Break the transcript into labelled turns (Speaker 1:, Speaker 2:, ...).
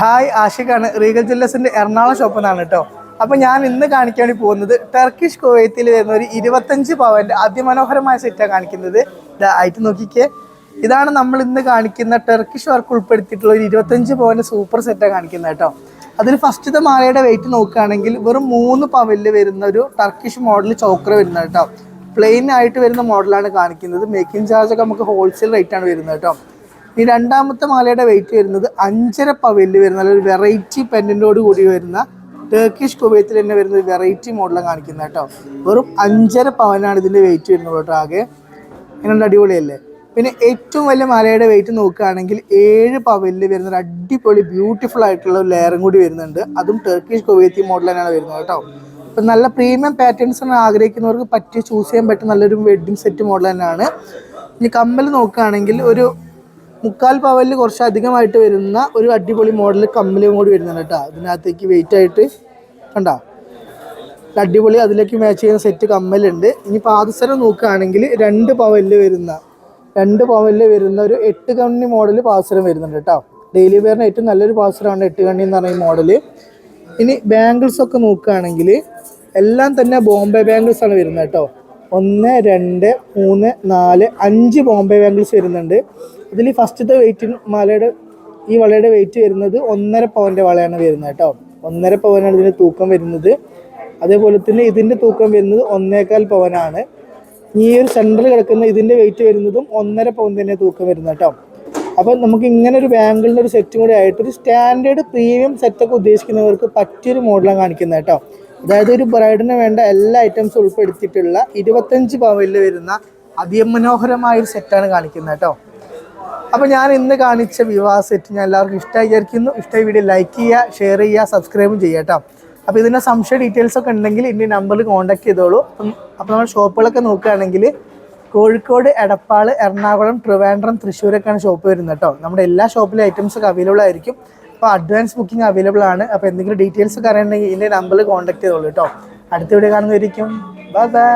Speaker 1: Hi ആഷിഖാണ്. Regal ജ്വല്ലേഴ്സിന്റെ എറണാകുളം ഷോപ്പിൽ നിന്നാണ് കേട്ടോ. അപ്പൊ ഞാൻ ഇന്ന് കാണിക്കാൻ വേണ്ടി പോകുന്നത് ടർക്കിഷ് കുവൈത്തിൽ വരുന്ന ഒരു ഇരുപത്തഞ്ച് പവന്റെ അതിമനോഹരമായ സെറ്റാണ് കാണിക്കുന്നത്. ആയിട്ട് നോക്കിക്കേ. ഇതാണ് നമ്മൾ ഇന്ന് കാണിക്കുന്ന ടർക്കിഷ് വർക്ക് ഉൾപ്പെടുത്തിയിട്ടുള്ള ഒരു ഇരുപത്തഞ്ച് പവന്റെ സൂപ്പർ സെറ്റാണ് കാണിക്കുന്നത് കേട്ടോ. അതിൽ ഫസ്റ്റത്തെ മാലയുടെ വെയിറ്റ് നോക്കുകയാണെങ്കിൽ വെറും മൂന്ന് പവനിൽ വരുന്ന ഒരു ടർക്കിഷ് മോഡൽ ചോക്ര വരുന്നത് കേട്ടോ. പ്ലെയിൻ ആയിട്ട് വരുന്ന മോഡലാണ് കാണിക്കുന്നത്. മേക്കിംഗ് ചാർജ് ഒക്കെ നമുക്ക് ഹോൾസെയിൽ റേറ്റ് ആണ് വരുന്നത് കേട്ടോ. ഈ രണ്ടാമത്തെ മാലയുടെ വെയിറ്റ് വരുന്നത് അഞ്ചര പവലിൽ വരുന്ന ഒരു വെറൈറ്റി പെൻഡന്റോട് കൂടി വരുന്ന ടേക്കിഷ് കുവൈത്തിൽ തന്നെ വരുന്ന ഒരു വെറൈറ്റി മോഡലാണ് കാണിക്കുന്നത് കേട്ടോ. വെറും അഞ്ചര പവനാണ് ഇതിന്റെ വെയിറ്റ് വരുന്നത് കേട്ടോ ആകെ. ഇങ്ങനെ അടിപൊളിയല്ലേ? പിന്നെ ഏറ്റവും വലിയ മാലയുടെ വെയിറ്റ് നോക്കുകയാണെങ്കിൽ ഏഴ് പവലിൽ വരുന്ന ഒരു അടിപൊളി ബ്യൂട്ടിഫുൾ ആയിട്ടുള്ള ഒരു ലെയറും കൂടി വരുന്നുണ്ട്. അതും ടർക്കിഷ് കുവൈത്തി മോഡൽ തന്നെയാണ് വരുന്നത് കേട്ടോ. ഇപ്പം നല്ല പ്രീമിയം പാറ്റേൺസ് ആണ് ആഗ്രഹിക്കുന്നവർക്ക് പറ്റിയ ചൂസ് ചെയ്യാൻ പറ്റുന്ന നല്ലൊരു വെഡ്ഡിങ് സെറ്റ് മോഡൽ തന്നെയാണ്. ഇനി കമ്മൽ നോക്കുകയാണെങ്കിൽ ഒരു മുക്കാൽ പവലിൽ കുറച്ച് അധികമായിട്ട് വരുന്ന ഒരു അടിപൊളി മോഡൽ കമ്മലും കൂടി വരുന്നുണ്ട് കേട്ടോ. ഇതിനകത്തേക്ക് വെയിറ്റ് ആയിട്ട് കണ്ട? അടിപൊളി അതിലേക്ക് മാച്ച് ചെയ്യുന്ന സെറ്റ് കമ്മലുണ്ട്. ഇനി പാദസരം നോക്കുകയാണെങ്കിൽ രണ്ട് പവലിൽ വരുന്ന രണ്ട് പവലിൽ വരുന്ന ഒരു എട്ട് കണ്ണി മോഡൽ പാദസരം വരുന്നുണ്ട് കേട്ടോ. ഡെയിലി വെയറിന് ഏറ്റവും നല്ലൊരു പാദസരമാണ് എട്ട് കണ്ണി എന്ന് പറയുന്ന മോഡൽ ഇനി ബാംഗിൾസ് ഒക്കെ നോക്കുകയാണെങ്കിൽ എല്ലാം തന്നെ ബോംബെ ബാംഗിൾസ് ആണ് വരുന്നത് കേട്ടോ. ഒന്ന് രണ്ട് മൂന്ന് നാല് അഞ്ച് ബോംബെ ബാംഗിൾസ് വരുന്നുണ്ട്. ഇതിൽ ഫസ്റ്റത്തെ വെയിറ്റ് മലയുടെ ഈ വളയുടെ വെയിറ്റ് വരുന്നത് ഒന്നര പവന്റെ വളയാണ് വരുന്നത് കേട്ടോ. ഒന്നര പവനാണ് ഇതിന്റെ തൂക്കം വരുന്നത്. അതേപോലെ തന്നെ ഇതിന്റെ തൂക്കം വരുന്നത് ഒന്നേകാൽ പവനാണ് ഈ ഒരു സെന്ററിൽ കിടക്കുന്ന ഇതിന്റെ വെയിറ്റ് വരുന്നതും ഒന്നര പവൻ തന്നെ തൂക്കം വരുന്നത് കേട്ടോ. അപ്പോൾ നമുക്ക് ഇങ്ങനെ ഒരു ബാങ്കിളിന്റെ ഒരു സെറ്റും കൂടി ആയിട്ട് ഒരു സ്റ്റാൻഡേർഡ് പ്രീമിയം സെറ്റൊക്കെ ഉദ്ദേശിക്കുന്നവർക്ക് പറ്റിയൊരു മോഡലാണ് കാണിക്കുന്നത് കേട്ടോ. അതായത് ഒരു ബ്രൈഡിന് വേണ്ട എല്ലാ ഐറ്റംസും ഉൾപ്പെടുത്തിയിട്ടുള്ള ഇരുപത്തഞ്ച് പവനിൽ വരുന്ന അതിമനോഹരമായ ഒരു സെറ്റാണ് കാണിക്കുന്നത് കേട്ടോ. അപ്പോൾ ഞാൻ ഇന്ന് കാണിച്ച വിവാഹ സെറ്റ് ഞാൻ എല്ലാവർക്കും ഇഷ്ടമായി വിചാരിക്കുന്നു. ഇഷ്ടമായി വീഡിയോ ലൈക്ക് ചെയ്യുക ഷെയർ ചെയ്യുക സബ്സ്ക്രൈബും ചെയ്യുക കേട്ടോ അപ്പോൾ സംശയ ഡീറ്റെയിൽസ് ഒക്കെ ഉണ്ടെങ്കിൽ ഇനി നമ്പറിൽ കോൺടാക്ട് ചെയ്തോളൂ. അപ്പൊ അപ്പോൾ നമ്മൾ ഷോപ്പുകളൊക്കെ നോക്കുകയാണെങ്കിൽ കോഴിക്കോട് എടപ്പാൾ എറണാകുളം ട്രിവാൻഡ്രം തൃശ്ശൂരൊക്കെയാണ് ഷോപ്പ് വരുന്നത് കേട്ടോ നമ്മുടെ എല്ലാ ഷോപ്പിലും ഐറ്റംസ് ഒക്കെ അവൈലബിൾ ആയിരിക്കും. അപ്പോൾ അഡ്വാൻസ് ബുക്കിംഗ് അവൈലബിൾ ആണ്. അപ്പോൾ എന്തെങ്കിലും ഡീറ്റെയിൽസ് ഒക്കെ അറിയണമെങ്കിൽ ഇതിന്റെ നമ്പറിൽ കോൺടാക്ട് ചെയ്തോളൂ കേട്ടോ അടുത്ത വീഡിയോ കാണുന്നതായിരിക്കും ബൈ ബൈ